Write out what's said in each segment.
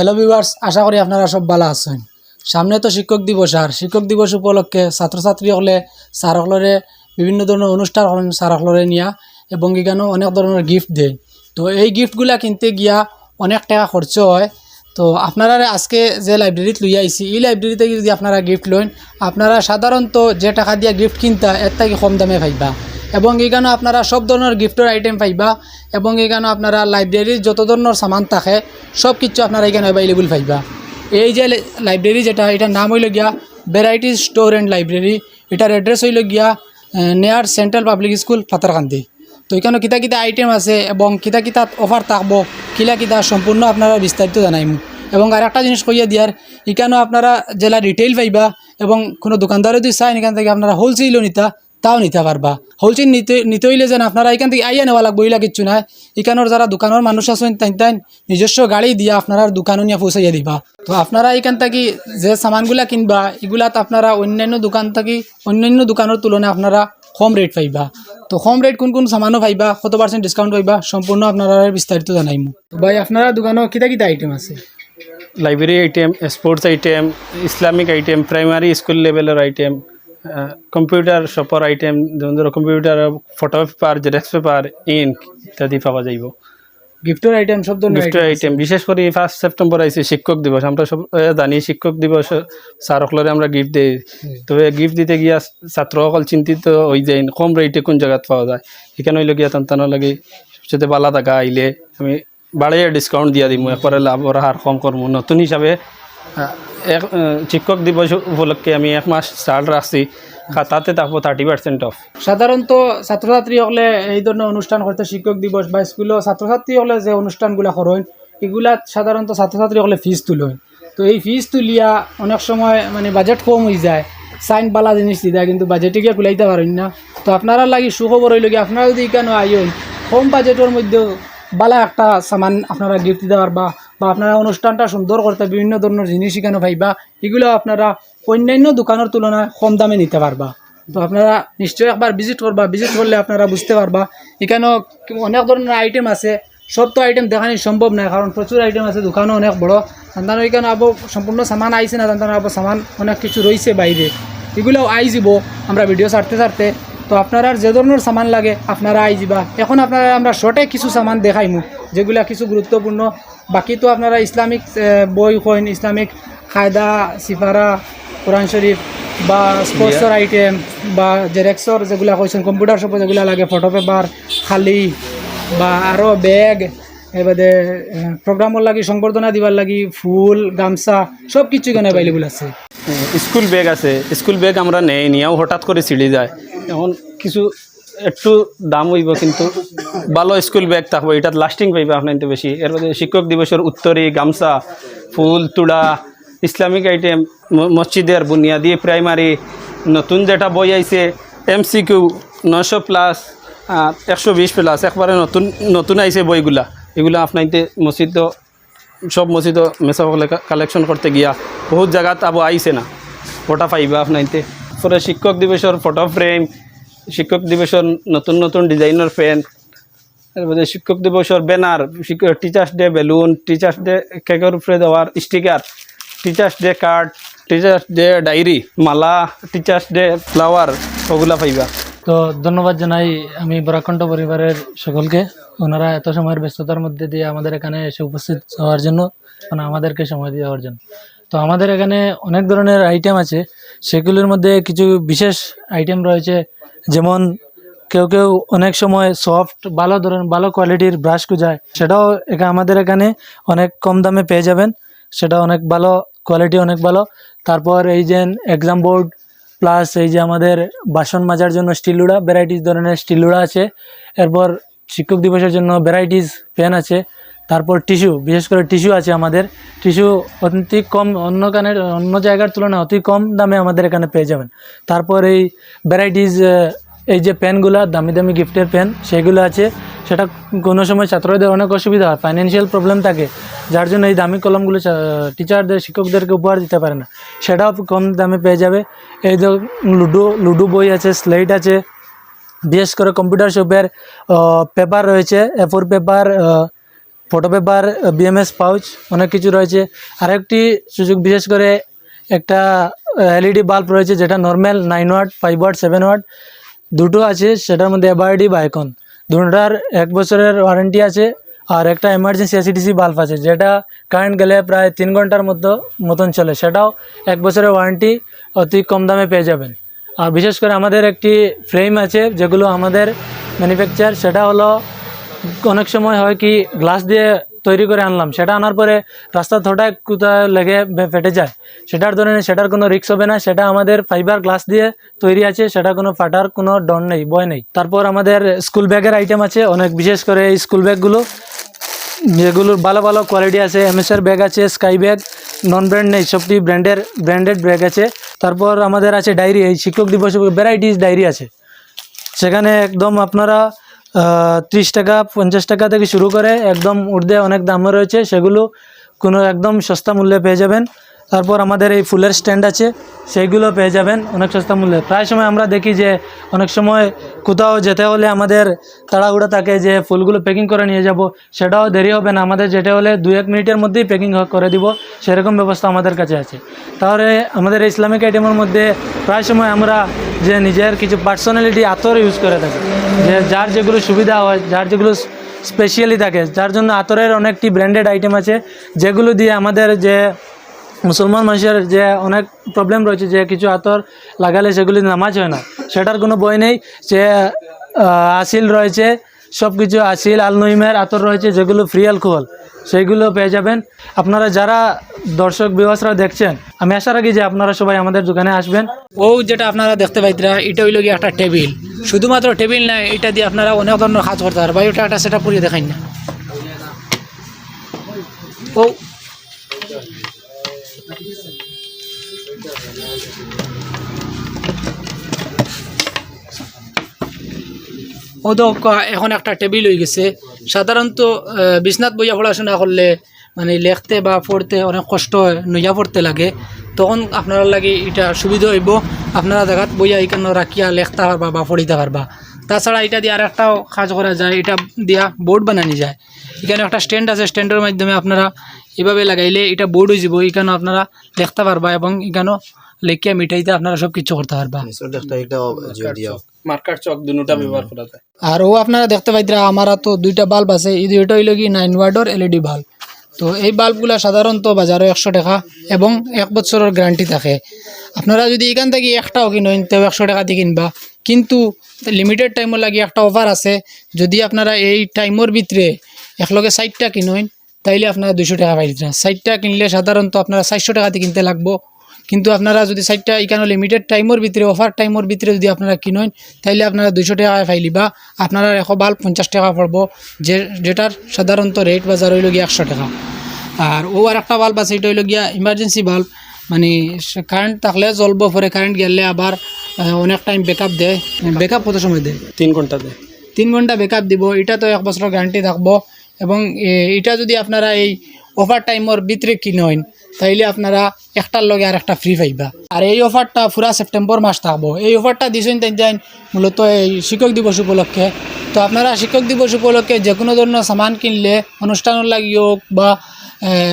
Hello viewers আশা করি আপনারা সব ভালো আছেন। সামনে তো শিক্ষক দিবস, আর শিক্ষক দিবস উপলক্ষে ছাত্রছাত্রী হলে স্যার হলরে বিভিন্ন ধরনের অনুষ্ঠান করেন স্যার হলরে নিয়া, এবং এখানেও অনেক ধরনের গিফট দেয়। তো এই গিফটগুলা কিনতে গিয়া অনেক টাকা খরচ হয়। তো আপনারা আজকে যে লাইব্রেরিত লই আইছি, এই লাইব্রেরিতে যদি আপনারা গিফট লইন, আপনারা সাধারণত যে টাকা দিয়া গিফট কিনতা, এর থেকে কম দামে পাইবা। এবং এখানে আপনারা সব ধরনের গিফটের আইটেম পাইবা, এবং এখানে আপনারা লাইব্রেরির যত ধরনের সামান থাকে সব কিছু আপনারা এখানে অ্যাভেলেবল পাইবা। এই যে লাইব্রেরি যেটা, এটার নাম হইল গিয়া ভ্যারাইটি স্টোর অ্যান্ড লাইব্রেরি এটার অ্যাড্রেস হইল গিয়া নেয়ার সেন্ট্রাল পাবলিক স্কুল ফাতারকান্দি তো এখানে কিতা কিতা আইটেম আছে, এবং কিতা কিতা অফার থাকব, কিলা কিতা সম্পূর্ণ আপনারা বিস্তারিত জানাইমু। এবং আর একটা জিনিস কইয়া দিয়ার, এখানেও আপনারা জেলা রিটেইল পাইবা, এবং কোনো দোকানদারও যদি চান এখান থেকে আপনারা হোলসেলও নিতা। তাও নিতে পারবা। হোলসেল নিতে নিতে হইলে যেন আপনারা এখান থেকে আইয়া নেওয়া লাগবো ইলা কিচ্ছু নাই এখানোর যারা দোকানের মানুষ আছেন, তাই তাই নিজস্ব গাড়ি দিয়া আপনারা দোকানও নিয়ে পৌঁছাইয়া দিবা। তো আপনারা এখান থেকে যে সামানগুলা কিনবা, এগুলাত আপনারা অন্যান্য দোকান থেকে, অন্যান্য দোকানের তুলনায় আপনারা কম রেট পাইবা। তো কম রেট কোন কোন সামানও পাইবা, কত পার্সেন্ট ডিসকাউন্ট পাইবা, সম্পূর্ণ আপনারা বিস্তারিত জানাইমু। তো ভাই, আপনারা দোকানও কিতা কিতা আইটেম আছে? Library item sports item Islamic item primary school লেভেলের আইটেম কম্পিউটার শপর আইটেম যেমন ধরো computer photo paper xerox paper ink ইত্যাদি পাওয়া যাইব। গিফটের আইটেম সব ধরনের গিফটের আইটেম বিশেষ করে ফার্স্ট সেপ্টেম্বর আইছে শিক্ষক দিবস। আমরা সব জানি শিক্ষক দিবস স্যার সকলরে আমরা গিফট দিই। তবে গিফট দিতে গিয়া ছাত্র সকল চিন্তিত হয়ে যায় কম রেটে কোন জায়গাত পাওয়া যায়। এখানে হইলে গিয়া তান্তানো লাগে সবচেয়ে বালা টাকা আইলে আমি বাড়িয়ে ডিসকাউন্ট দিয়া দিমু একবারে লাভর হার কম করব নতুন হিসাবে এক শিক্ষক দিবস উপলক্ষে আমি এক মাস স্টার্ট রাখছি খাতাতে থাকব থার্টি পার্সেন্ট অফ সাধারণত ছাত্রছাত্রী হলে এই ধরনের অনুষ্ঠান করতে শিক্ষক দিবস বা স্কুলেও ছাত্রছাত্রী হলে যে অনুষ্ঠানগুলো করেন এগুলা সাধারণত ছাত্রছাত্রী হলে ফিস তুলেন তো এই ফিস তুলিয়া অনেক সময় মানে বাজেট কম হয়ে যায়। সাইন বালা জিনিস দিদা কিন্তু বাজেটে গিয়ে কুলাইতে পারেন না। তো আপনারা লাগি সুখবর হইল আপনারা যদি কেন আইন কম বাজেটের মধ্যেও বালা একটা সামান আপনারা গিফট দিতে পারবা। বা আপনারা অনুষ্ঠানটা সুন্দর করতে বিভিন্ন ধরনের জিনিস এখানে পাইবা এগুলো আপনারা অন্যান্য দোকানের তুলনায় কম দামে নিতে পারবা। তো আপনারা নিশ্চয়ই একবার ভিজিট করবা ভিজিট করলে আপনারা বুঝতে পারবা। এখানেও অনেক ধরনের আইটেম আছে, সব তো আইটেম দেখানি সম্ভব নয়, কারণ প্রচুর আইটেম আছে, দোকানও অনেক বড়। তান্তানো এখানে আবো সম্পূর্ণ সামান আইছে না তান্তানো আবো সামান অনেক কিছু রয়েছে বাইরে। এগুলো আই যাব আমরা ভিডিও ছাড়তে ছাড়তে। তো আপনারা যে ধরনের সামান লাগে আপনারা আই যাবা এখন আপনারা আমরা শর্টে কিছু সামান দেখাইমু যেগুলা কিছু গুরুত্বপূর্ণ। বাকি তো আপনারা ইসলামিক বই কইন ইসলামিক কায়দা সিফারা কোরআন শরীফ বা স্পোর্টসর আইটেম বা জেরেক্সর যেগুলা কৈছেন কম্পিউটার শপে যেগুলা লাগে ফটো পেপার খালি বা আরও ব্যাগ এবারে প্রোগ্রামর লাগি সংবর্ধনা দিবার লাগি ফুল গামছা সব কিছু এখানে অ্যাভেলেবল আছে। স্কুল ব্যাগ আছে। স্কুল ব্যাগ আমরা নেই নিয়েও হঠাৎ করে ছিঁড়ে যায়। এখন কিছু একটু দাম হইব কিন্তু ভালো স্কুল ব্যাগ থাকব এটা লাস্টিং পাইবে আপনার বেশি। এর মধ্যে শিক্ষক দিবসের উত্তরী, গামছা, ফুল তুড়া ইসলামিক আইটেম মসজিদের বুনিয়াদি প্রাইমারি নতুন যেটা বই আইছে এম সি কিউ নশো প্লাস একশো বিশ প্লাস একবারে নতুন নতুন আইছে বইগুলা। এগুলো আপনার মসজিদ, সব মসজিদ মেসা কালেকশন করতে গিয়া বহুত জায়গাত আবো আইছে না। ওটা পাইবা আপনাইতে পরে শিক্ষক দিবসের ফটো ফ্রেম শিক্ষক দিবসের নতুন নতুন ডিজাইনের পেন এরপরে শিক্ষক দিবসের banner teachers day balloon teachers day কেকের উপরে দেওয়ার sticker teachers day card teachers day diary মালা টিচার্স ডে ফ্লাওয়ার ওগুলা পাইবা। তো ধন্যবাদ জানাই আমি বরাকণ্ঠ পরিবারের সকলকে। ওনারা এত সময়ের ব্যস্ততার মধ্যে দিয়ে আমাদের এখানে এসে উপস্থিত হওয়ার জন্য মানে আমাদেরকে সময় দেওয়ার জন্য। তো আমাদের এখানে অনেক ধরনের আইটেম আছে। সেগুলির মধ্যে কিছু বিশেষ আইটেম রয়েছে। যেমন কেউ কেউ অনেক সময় সফট ভালো ধরনের, ভালো কোয়ালিটির ব্রাশ খুঁজায়। সেটাও আমাদের এখানে অনেক কম দামে পেয়ে যাবেন। সেটা অনেক ভালো কোয়ালিটি অনেক ভালো। তারপর এই যে এক্সাম বোর্ড প্লাস এই যে আমাদের বাসন মাজার জন্য স্টিল লুড়া ভ্যারাইটিস ধরনের স্টিল লুড়া আছে। এরপর শিক্ষক দিবসের জন্য ভ্যারাইটিস পেন আছে। তারপর টিস্যু, বিশেষ করে টিস্যু আছে আমাদের। টিস্যু অতি কম অন্য কানের, অন্য জায়গার তুলনায় অতি কম দামে আমাদের এখানে পেয়ে যাবেন। তারপর এই ভ্যারাইটিস এই যে পেনগুলো, দামি দামি গিফটের পেন, সেগুলো আছে। সেটা কোনো সময় ছাত্রদের অনেক অসুবিধা হয় ফাইন্যান্সিয়াল প্রবলেম থাকে, যার জন্য এই দামি কলমগুলো টিচারদের শিক্ষকদেরকে উপহার দিতে পারে না। সেটাও কম দামে পেয়ে যাবে। এই যে লুডো লুডো বই আছে স্লেট আছে। বিশেষ করে কম্পিউটার শপের পেপার রয়েছে A four paper photo paper BMS pouch অনেক কিছু রয়েছে। আরেকটি সুযোগ বিশেষ করে একটা এলইডি বাল্ব রয়েছে, যেটা normal nine watt five watt seven watt দুটো আছে, সেটার মধ্যে এবারডি বা আইকন দুটোটার এক বছরের ওয়ারেন্টি আছে, আর একটা এমার্জেন্সি এসিডিসি বাল্ব আছে, যেটা কারেন্ট গেলে প্রায় তিন ঘণ্টার মতো, মতন চলে। সেটাও এক বছরের ওয়ারেন্টি অতি কম দামে পেয়ে যাবেন। আর বিশেষ করে আমাদের একটি ফ্রেম আছে, যেগুলো আমাদের ম্যানুফ্যাকচার সেটা হলো অনেক সময় হয় কি গ্লাস দিয়ে তৈরি করে আনলাম। সেটা আনার পরে রাস্তার থোটায় কোথায় লেগে ফেটে যায়। সেটার ধরনের সেটার কোনো রিক্স হবে না। সেটা আমাদের ফাইবার গ্লাস দিয়ে তৈরি আছে। সেটা কোনো ফাটার, কোনো ডর নেই বয় নেই। তারপর আমাদের স্কুল ব্যাগের আইটেম আছে। অনেক বিশেষ করে এই স্কুল ব্যাগগুলো যেগুলোর ভালো ভালো কোয়ালিটি আছে। এমএসের ব্যাগ আছে স্কাই ব্যাগ নন ব্র্যান্ড নেই। সবটি ব্র্যান্ডের ব্র্যান্ডেড ব্যাগ আছে। তারপর আমাদের আছে ডায়েরি এই শিক্ষক দিবস ভ্যারাইটিস ডায়েরি আছে। সেখানে একদম আপনারা ত্রিশ টাকা, পঞ্চাশ টাকা থেকে শুরু করে একদম উর্ধে অনেক দামও রয়েছে। সেগুলো কোনো একদম সস্তা মূল্যে পেয়ে যাবেন। তারপর আমাদের এই ফুলের স্ট্যান্ড আছে, সেইগুলো পেয়ে যাবেন অনেক সস্তা মূল্যে। প্রায় সময় আমরা দেখি যে অনেক সময় কোথাও যেতে হলে আমাদের তাড়াহুড়া থাকে যে ফুলগুলো প্যাকিং করে নিয়ে যাব, সেটাও দেরি হবে না। আমাদের যেটা হলে দু এক মিনিটের মধ্যেই প্যাকিং করে দিব, সেরকম ব্যবস্থা আমাদের কাছে আছে। তাহলে আমাদের ইসলামিক আইটেমের মধ্যে প্রায় সময় আমরা যে নিজের কিছু পার্সোনালিটি আতর ইউজ করে থাকি। যে যার যেগুলো সুবিধা হয়, যার যেগুলো স্পেশালি থাকে, যার জন্য আতরের অনেকটি ব্র্যান্ডেড আইটেম আছে, যেগুলো দিয়ে আমাদের যে মুসলমান মানুষের যে অনেক প্রবলেম রয়েছে, যে কিছু আতর লাগালে সেগুলি নামাজ হয় না। সেটার কোনো বই নেই যে আসিল রয়েছে সব কিছু আসিল, আলনইমের আতর রয়েছে, যেগুলো ফ্রি অ্যালকোহল সেইগুলো পেয়ে যাবেন। আপনারা যারা দর্শক বিবাসরা দেখছেন, আমি আশা রাখি যে আপনারা সবাই আমাদের দোকানে আসবেন। ও, যেটা আপনারা দেখতে পাইতরা, এটা হইল গিয়ে একটা টেবিল। শুধুমাত্র টেবিল না, এটা দিয়ে আপনারা অনেক ধরনের কাজ করতে পারবেন। ওটা একটা সেটা পুরিয়ে দেখাই না। ও ও তো এখন একটা টেবিল হয়ে গেছে। সাধারণত আহ, বিছনাথ বইয়া পড়াশোনা করলে মানে লেখতে বা পড়তে অনেক কষ্ট হয় নইয়া পড়তে লাগে। তখন আপনারা লাগে এটা সুবিধা হইব আপনারা জায়গাত বইয়া এখানে রাখিয়া লেখতে পারবা বা পড়িতে পারবা তাছাড়া এটা দিয়ে আর একটাও কাজ করা যায় এটা দিয়া বোর্ড বানানি যায়। এখানে একটা স্ট্যান্ড আছে স্ট্যান্ডের মাধ্যমে আপনারা এভাবে লাগাইলে এটা বোর্ড হয়ে যাব। এখানে আপনারা দেখতে পারবা এবং এখানেও লেখিয়া মিঠাইতে আপনারা সব কিছু করতে পারবা। মার্কার চক দুটা ব্যবহার করা যায়। আর ও আপনারা দেখতে পাইতরা আমার তো দুইটা বাল্ব আছে এই দুইটা হইল কি নাইন ওয়ার্ডর এলইডি বাল্ব তো এই বাল্বগুলো সাধারণত বাজারে একশো টাকা এবং এক বছরের গ্যারান্টি থাকে। আপনারা যদি এখান থেকে একটাও কিনেন তেও একশো টাকা দিয়ে কিনবা। কিন্তু লিমিটেড টাইমের লাগে একটা অফার আছে। যদি আপনারা এই টাইমের ভিতরে একলগে ষাটটা কিনেন তাইলে আপনারা দুশো টাকা পাইতরা ষাটটা কিনলে সাধারণত আপনারা চারশো টাকা দিয়ে কিনতে লাগবো। কিন্তু আপনারা যদি সাইটটা এখানে লিমিটেড টাইমের ভিতরে অফার টাইমের ভিতরে যদি আপনারা কিনেন তাইলে আপনারা দুশো টাকা ফাইলিবা আপনারা এশ বাল্ব পঞ্চাশ টাকা পড়ব যে যেটার সাধারণত রেট বাজার হইল গিয়া একশো টাকা। আর ও আর একটা বাল্ব আছে এটা হইল গিয়া ইমার্জেন্সি বাল্ব। মানে কারেন্ট থাকলে জ্বলবো পরে কারেন্ট গেলে আবার অনেক টাইম ব্যাকআপ দেয়। ব্যাকআপ কত সময় দেয়? তিন ঘণ্টা দেয়। তিন ঘণ্টা ব্যাকআপ দিব। এটা তো এক বছরের গ্যারান্টি থাকব। এবং এটা যদি আপনারা এই অফার টাইমের ভিতরে কিনেন, তাইলে আপনারা একটার লগে আর একটা ফ্রি পাইবা। আর এই অফারটা পুরা সেপ্টেম্বর মাস থাকব। এই অফারটা দিছেন তাই যাই মূলত এই শিক্ষক দিবস উপলক্ষে। তো আপনারা শিক্ষক দিবস উপলক্ষে যে কোনো ধরনের সামান কিনলে, অনুষ্ঠানের লাগি হোক বা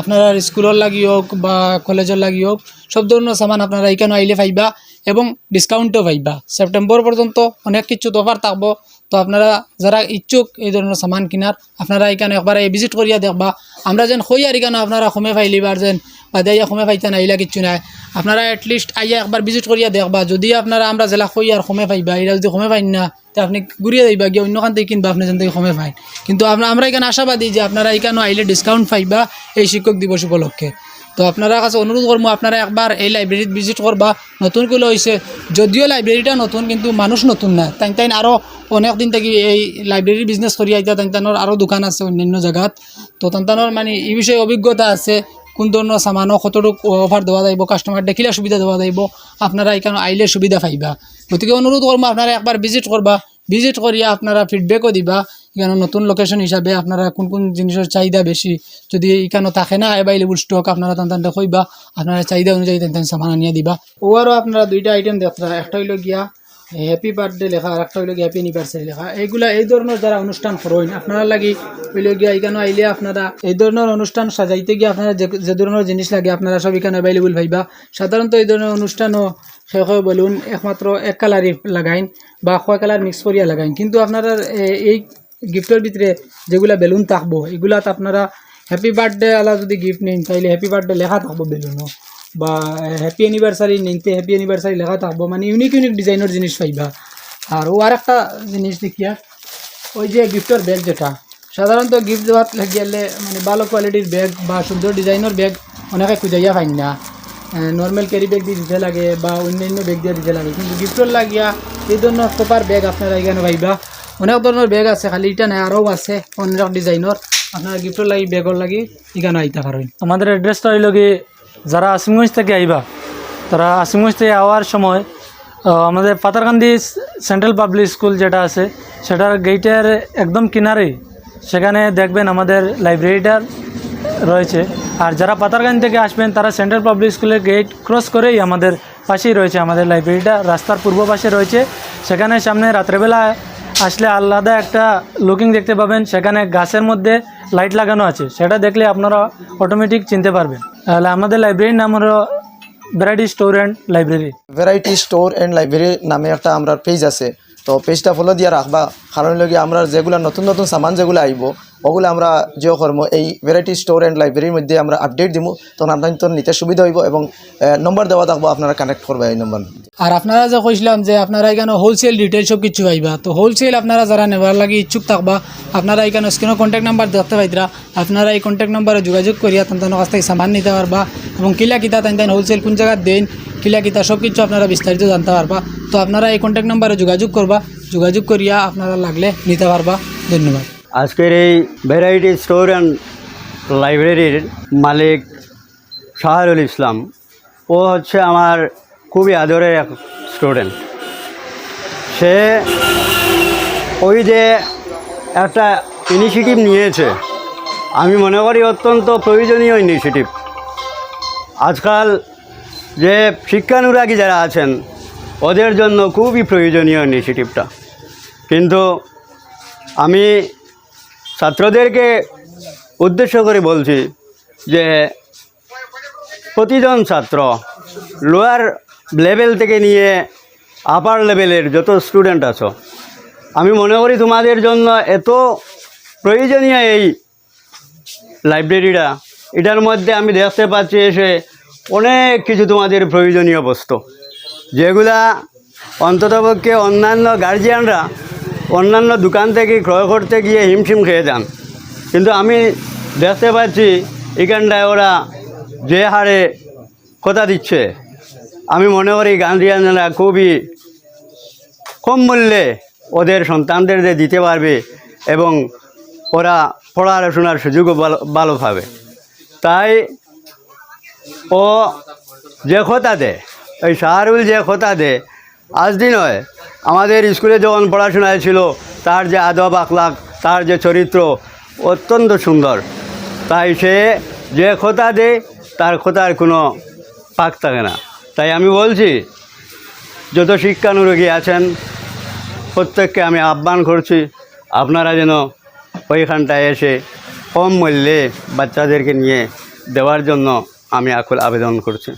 আপনারা স্কুলের লাগি হোক বা কলেজের লাগি হোক, সব ধরনের সামান আপনারা এখানে আইলে পাইবা এবং ডিসকাউন্টও পাইবা। সেপ্টেম্বর পর্যন্ত অনেক কিছু অফার থাকব। তো আপনারা যারা ইচ্ছুক এই ধরনের সামান কিনার আপনারা এখানে একবার ভিজিট করিয়া দেখবা। আমরা যেন হই আর এখানে আপনারা সময় পাইলিবার যেন, বা দেয়া সময় পাইতে না এইলা কিচ্ছু নাই। আপনারা এটলিস্ট আইয়া একবার ভিজিট করিয়া দেখবা। যদি আপনারা, আমরা জেলা হই আর সময় পাইবা এটা যদি সময় পাইন না, তো আপনি ঘুরিয়ে যাইবা, গিয়ে অন্যখান থেকে কিনবা, আপনি যেন থেকে সময় পাইন কিন্তু আমরা এখানে আশাবাদী যে আপনারা এখানে আইলে ডিসকাউন্ট পাইবা, এই শিক্ষক দিবস উপলক্ষে। তো আপনারা কাছে অনুরোধ করব, আপনারা একবার এই লাইব্রেরিত ভিজিট করবা। নতুন করে হয়েছে যদিও লাইব্রেরিটা নতুন, কিন্তু মানুষ নতুন না। তাই তাই আরও অনেক দিন থেকে এই লাইব্রেরির বিজনেস করি আইতা তাই তানোর আরও দোকান আছে অন্যান্য জায়গাত। তো তান্তানোর মানে এই বিষয়ে অভিজ্ঞতা আছে, কোন ধরনের সামানও কতটুকু অফার দেওয়া যাইব কাস্টমার দেখিলে সুবিধা দেওয়া যাইব, আপনারা এখানে আইলে সুবিধা পাইবা। গতিকে অনুরোধ করব, আপনারা একবার ভিজিট করবা। ভিজিট করিয়া আপনারা ফিডব্যাকও দিবা। এখানে নতুন লোকেশন হিসাবে আপনারা কোন কোন জিনিসের চাহিদা বেশি? যদি এখানে থাকে না অ্যাভেলেবল স্টক আপনারা তান তানটা কইবা আপনারা চাহিদা অনুযায়ী তেন তেন সামান আনিয়া দিবা। ও আরও আপনারা দুইটা আইটেম দেখরা একটা হইল গিয়া হ্যাপি বার্থডে লেখা, আর একটা হইল গিয়ে হ্যাপি অ্যানিভার্সারি লেখা। এইগুলা এই ধরনের যারা অনুষ্ঠান করেন, আপনারা লাগি হইল গিয়া এখানে আইলে আপনারা এই ধরনের অনুষ্ঠান সাজাইতে গিয়ে আপনারা যে ধরনের জিনিস লাগে, আপনারা সব এখানে অ্যাভেলেবল পাইবা সাধারণত এই ধরনের অনুষ্ঠানও সে হয় বলুন একমাত্র এক কালারই লাগাইন বা কয় কালার মিক্স করিয়া লাগাইন। কিন্তু আপনারা এই গিফটের ভিতরে যেগুলা বেলুন থাকব এগুলাত আপনারা হ্যাপি বার্থডে আলা যদি গিফট নিন, তাইলে হ্যাপি বার্থডে লেখা থাকব বেলুনও বা হ্যাপি অ্যানিভার্সারি নিনতে হ্যাপি অ্যানিভার্সারি লেখা থাকব। মানে ইউনিক ইউনিক ডিজাইনের জিনিস পাইবা। আর ও আর একটা জিনিস দেখিয়া, ওই যে গিফটের ব্যাগ যেটা সাধারণত গিফট দেওয়ার গেলে মানে ভালো কোয়ালিটির ব্যাগ বা সুন্দর ডিজাইনের ব্যাগ অনেকে খুঁজাইয়া পাই না। নর্মাল ক্যারি ব্যাগ দিয়ে দিতে লাগে বা অন্যান্য ব্যাগ দিয়ে দিতে লাগে। কিন্তু গিফটের লাগিয়া এই ধরনের প্রপার ব্যাগ আপনারা এখানে পাইবা। অনেক ধরনের ব্যাগ আছে, খালি এটা নাই, আরও আছে অনেক ডিজাইনের আপনারা গিফটের লাগি ব্যাগর লাগি এখানে আইতে পারেন। আমাদের অ্যাড্রেসটা হইল কি, যারা আসিমগঞ্জ থেকে আইবা, তারা আসিমগঞ্জ থেকে আওয়ার সময় আমাদের পাতারকান্দি সেন্ট্রাল পাবলিক স্কুল যেটা আছে, সেটার গেটের একদম কিনারেই সেখানে দেখবেন আমাদের লাইব্রেরিটা রয়েছে। আর যারা পাতারগান থেকে আসবেন, তারা সেন্ট্রাল পাবলিক স্কুলের গেট ক্রস করেই আমাদের পাশেই রয়েছে, আমাদের লাইব্রেরিটা রাস্তার পূর্ব পাশে রয়েছে। সেখানে সামনে রাত্রেবেলা আসলে আলাদা একটা লুকিং দেখতে পাবেন। সেখানে গাছের মধ্যে লাইট লাগানো আছে। সেটা দেখলে আপনারা অটোমেটিক চিনতে পারবেন। তাহলে আমাদের লাইব্রেরির নাম হলো variety store and library variety store and library নামে একটা আমরা পেজ আছে। তো পেজটা ফলো দিয়ে রাখবা। কারণ লগে আমরা যেগুলো নতুন নতুন সামান যেগুলো আইব, ওগুলো আমরা যে কর্ম, এই ভ্যারাইটি স্টোর অ্যান্ড লাইব্রেরির মধ্যে আমরা আপডেট দিব তখন আপনার তো নিতে সুবিধা হইব এবং নম্বর দেওয়া থাকব, আপনারা কানেক্ট করবে এই নম্বর আর আপনারা যে কইছিলাম যে আপনারা এখানে হোলসেল রিটেল সব কিছু পাইবা, তো হোলসেল আপনারা যারা নেবার লাগি ইচ্ছুক থাকবা, আপনারা এখানে স্ক্রিনে কন্ট্যাক্ট নাম্বার দেখতে পাইতরা। আপনারা এই কন্ট্যাক্ট নাম্বারে যোগাযোগ করিয়া তাদের কাছ থেকে সামান নিতে পারবা এবং কিলা কিতা তাই হোলসেল কোন জায়গায় দেন কিলা কিতা সব কিছু আপনারা বিস্তারিত জানতে পারবা। তো আপনারা এই কন্ট্যাক্ট নাম্বারে যোগাযোগ করবা। যোগাযোগ করিয়া আপনারা লাগলে নিতে পারবা। ধন্যবাদ। আজকের এই ভ্যারাইটি স্টোর অ্যান্ড লাইব্রেরির মালিক শাহরুল ইসলাম। ও হচ্ছে আমার খুবই আদরের এক স্টুডেন্ট সে ওই যে একটা ইনিশিয়েটিভ নিয়েছে। আমি মনে করি অত্যন্ত প্রয়োজনীয় ইনিশিয়েটিভ আজকাল যে শিক্ষানুরাগী যারা আছেন, ওদের জন্য খুবই প্রয়োজনীয় ইনিশিয়েটিভটা কিন্তু আমি ছাত্রদেরকে উদ্দেশ্য করে বলছি যে প্রতিজন ছাত্র লোয়ার লেভেল থেকে নিয়ে আপার লেভেলের যত স্টুডেন্ট আছো, আমি মনে করি তোমাদের জন্য এত প্রয়োজনীয় এই লাইব্রেরিটা এটার মধ্যে আমি দেখতে পাচ্ছি এসে অনেক কিছু তোমাদের প্রয়োজনীয় বস্তু। যেগুলা অন্ততপক্ষে অন্যান্য গার্জিয়ানরা অন্যান্য দোকান থেকে ক্রয় করতে গিয়ে হিমশিম খেয়ে যান। কিন্তু আমি দেখতে পাচ্ছি, এখানটায় ওরা যে হারে কথা দিচ্ছে। আমি মনে করি গার্জিয়ানরা খুবই কম মূল্যে ওদের সন্তানদের যে দিতে পারবে এবং ওরা পড়াশোনার সুযোগও ভালো ভালো পাবে। তাই ও, যে কথা দেয় ওই শাহরুল যে কথা দে, আজ দিন হয়, আমাদের স্কুলে যখন পড়াশোনায় ছিল, তার যে আদব আখলাক তার যে চরিত্র, অত্যন্ত সুন্দর। তাই সে যে কথা দে, তার কথার কোনো পাক থাকে না। তাই আমি বলছি, যত শিক্ষানুরোগী আছেন, প্রত্যেককে আমি আহ্বান করছি, আপনারা যেন ওইখানটায় এসে কম মূল্যে বাচ্চাদেরকে নিয়ে দেওয়ার জন্য আমি এখন আবেদন করছি।